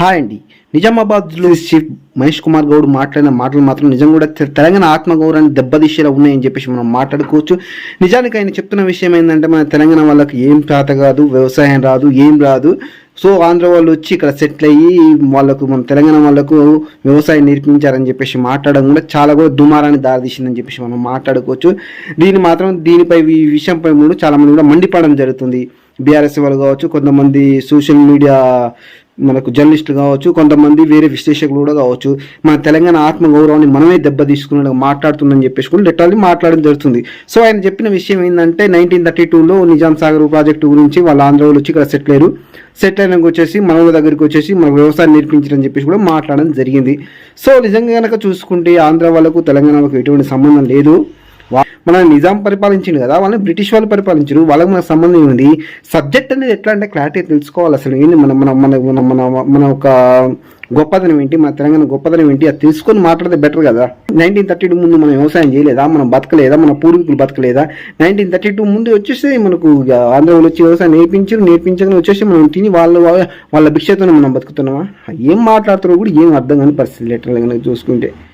Hi అండి. నిజామాబాద్లో chief Mahesh Kumar Goud మాట్లాడిన మాటలు మాత్రం నిజం కూడా తె- తెలంగాణ ఆత్మగౌరవాన్ని దెబ్బతీసేలా ఉన్నాయని చెప్పేసి మనం మాట్లాడుకోవచ్చు. నిజానికి ఆయన చెప్తున్న విషయం ఏంటంటే మన తెలంగాణ వాళ్ళకి ఏం తాత కాదు వ్యవసాయం రాదు ఏం రాదు. సో ఆంధ్ర వాళ్ళు వచ్చి ఇక్కడ సెటిల్ అయ్యి వాళ్ళకు మన తెలంగాణ వాళ్ళకు వ్యవసాయం నేర్పించారని చెప్పేసి మాట్లాడడం కూడా చాలా కూడా దుమారాన్ని దారితీసిందని చెప్పేసి మనం మాట్లాడుకోవచ్చు. దీని మాత్రం దీనిపై ఈ విషయంపై కూడా చాలా మంది కూడా మండిపడడం జరుగుతుంది. బీఆర్ఎస్ వాళ్ళు కావచ్చు కొంతమంది సోషల్ మీడియా మనకు జర్నలిస్టులు కావచ్చు కొంతమంది వేరే విశ్లేషకులు కూడా కావచ్చు. మన తెలంగాణ ఆత్మగౌరవాన్ని మనమే దెబ్బ తీసుకున్న మాట్లాడుతుందని చెప్పేసి కూడా లిటరల్లీ మాట్లాడడం జరుగుతుంది. సో ఆయన చెప్పిన విషయం ఏంటంటే నైన్టీన్ థర్టీ టూలో నిజాం సాగర్ ప్రాజెక్టు గురించి వాళ్ళ ఆంధ్ర వాళ్ళు వచ్చి ఇక్కడ సెటిల్ అయ్యారు. సెటిల్ అయినాక వచ్చేసి మన దగ్గరికి వచ్చేసి మన వ్యవసాయం నేర్పించడం చెప్పేసి కూడా మాట్లాడడం జరిగింది. సో నిజంగా కనుక చూసుకుంటే ఆంధ్ర వాళ్ళకు తెలంగాణ వాళ్ళకు ఎటువంటి సంబంధం లేదు. మన నిజాం పరిపాలించింది కదా వాళ్ళని బ్రిటిష్ వాళ్ళు పరిపాలించారు వాళ్ళకి మనకు సంబంధం ఉంది సబ్జెక్ట్ అనేది ఎట్లా అంటే క్లారిటీ తెలుసుకోవాలి అసలు. ఏంది మన మన మన మన మన మన ఒక గొప్పదనం ఏంటి? మన తెలంగాణ గొప్పదనం ఏంటి? అది తెలుసుకొని మాట్లాడితే బెటర్ కదా. నైన్టీన్ థర్టీ టూ ముందు మనం వ్యవసాయం చేయలేదా? మనం బతకలేదా? మన పూర్వీకులు బతకలేదా? నైన్టీన్ థర్టీ టూ ముందు వచ్చేసి మనకు ఇక ఆంధ్రలో వచ్చి వ్యవసాయం నేర్పించారు నేర్పించగానే వచ్చేసి మనం తిని వాళ్ళ వాళ్ళ భిక్షతోనే మనం బతుకుతున్నామా? ఏం మాట్లాడుతున్నారో కూడా ఏం అర్థం కాని పరిస్థితి లెటర్ చూసుకుంటే.